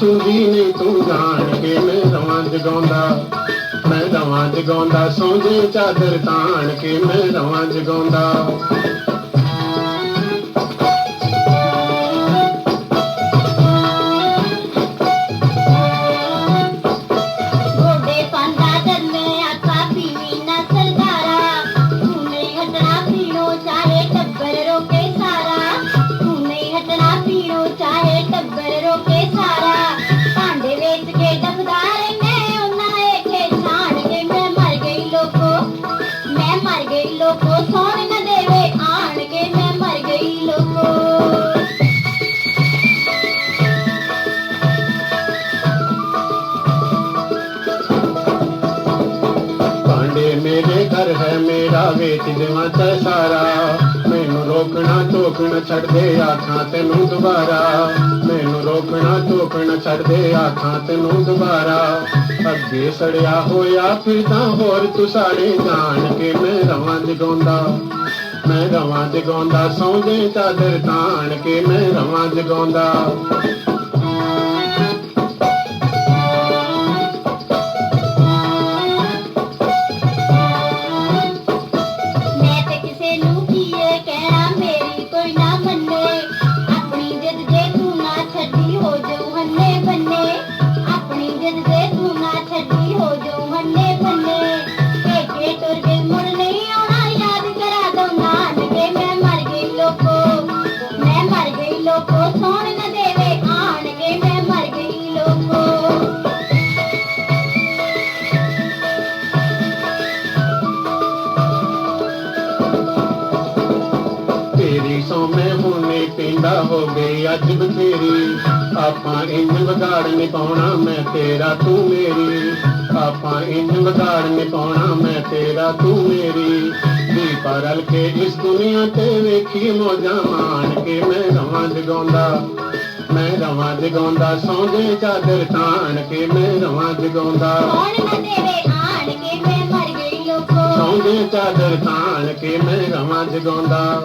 ਸੁਣਾਵਾਂ ਸੁਣਦੀ ਨਹੀਂ ਤੂੰ ਜਾਣ ਕੇ ਮੈਂ ਰਵਾਂ ਜਗਾਉਂਦਾ। ਮੈਂ ਰਵਾਂ ਜਗਾਉਂਦਾ ਸੌਂਦੇ ਚਾਦਰ ਤਾਣ ਕੇ ਮੈਂ ਰਵਾਂ ਜਗਾਉਂਦਾ। ਘਰ ਹੈ ਮੇਰਾ ਵੇਚ ਦੇਵਾਂ ਤੈ ਸਾਰਾ। ਮੈਨੂੰ ਰੋਕਣਾ ਟੋਕਣਾ ਛੱਡ ਦੇ ਆਖਾਂ ਤੈਨੂੰ ਦੁਬਾਰਾ। ਮੈਨੂੰ ਰੋਕਣਾ ਟੋਕਣਾ ਛੱਡ ਦੇ ਆਖਾਂ ਤੈਨੂੰ ਦੁਬਾਰਾ। ਅੱਗੇ ਸੜਿਆ ਹੋਇਆ ਫਿਰਦਾ ਹੋਰ ਤੂੰ ਸਾੜੇ ਜਾਣ ਕੇ ਮੈਂ ਰਵਾਂ ਜਗਾਉਂਦਾ। ਮੈਂ ਰਵਾਂ ਜਗਾਉਂਦਾ ਸੌਂਦੇ ਚਾਦਰ ਤਾਣ ਕੇ ਮੈਂ ਰਵਾਂ ਜਗਾਉਂਦਾ। ਹੁਣੇ ਪਿੰਡਾ ਹੋ ਗਈ ਅੱਜ ਬਥੇਰੀ। ਆਪਾਂ ਇੰਜ ਵਿਗਾੜ ਨਹੀਂ ਪਾਉਣਾ ਮੈਂ ਤੇਰਾ ਤੂੰ ਮੇਰੀ। ਆਪਾਂ ਇੰਜ ਵਿਗਾੜ ਨਹੀਂ ਪਾਉਣਾ ਮੈਂ ਤੇਰਾ ਤੂੰ ਮੇਰੀ। ਵੀ ਪਰਲ ਕੇ ਇਸ ਦੁਨੀਆ ਤੇ ਵੇਖੀ ਮੋਜਾਂ ਮਾਣ ਕੇ ਮੈਂ ਰਵਾਂ ਜਗਾਉਂਦਾ। ਮੈਂ ਰਵਾਂ ਜਗਾਉਂਦਾ ਸੌਂਦੇ ਚਾਦਰ ਤਾਣ ਕੇ ਮੈਂ ਰਵਾਂ ਜਗਾਉਂਦਾ। ਕੌਣ ਨਾ ਦੇਵੇ ਆਣ ਕੇ ਮੈਂ ਮਰ ਗਈ ਲੋਕੋ। ਸੌਂਦੇ ਚਾਦਰ ਤਾਣ ਕੇ ਮੈਂ ਰਵਾਂ ਜਗਾਉਂਦਾ।